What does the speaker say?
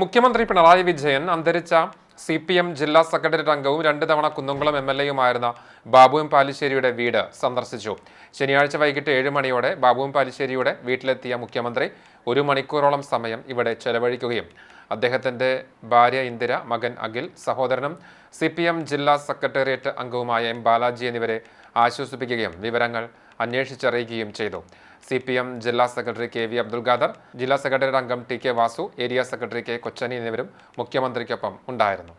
മുഖ്യമന്ത്രി പിണറായി വിജയൻ അന്തരിച്ച C P M ജില്ലാ സെക്രട്ടേറിയറ്റ് അംഗവും രണ്ട് തവണ കുന്നംകുളം എം എൽ എയുമായിരുന്ന ബാബുവും പാലിശ്ശേരിയുടെ വീട് സന്ദർശിച്ചു. ശനിയാഴ്ച വൈകിട്ട് ഏഴ് മണിയോടെ ബാബുവും പാലിശ്ശേരിയുടെ വീട്ടിലെത്തിയ മുഖ്യമന്ത്രി ഒരു മണിക്കൂറോളം സമയം ഇവിടെ ചെലവഴിക്കുകയും അദ്ദേഹത്തിന്റെ ഭാര്യ ഇന്ദിര മകൻ അഖിൽ സഹോദരനും സി പി എം ജില്ലാ സെക്രട്ടേറിയറ്റ് അംഗവുമായ എം ബാലാജി എന്നിവരെ ആശ്വസിപ്പിക്കുകയും വിവരങ്ങൾ അന്വേഷിച്ചറിയിക്കുകയും ചെയ്തു. സി പി എം ജില്ലാ secretary K V Abdul Khader ജില്ലാ സെക്രട്ടേറിയറ്റ് അംഗം T K Vasu area secretary K Kochani എന്നിവരും മുഖ്യമന്ത്രിക്കൊപ്പം ഉണ്ടായിരുന്നു.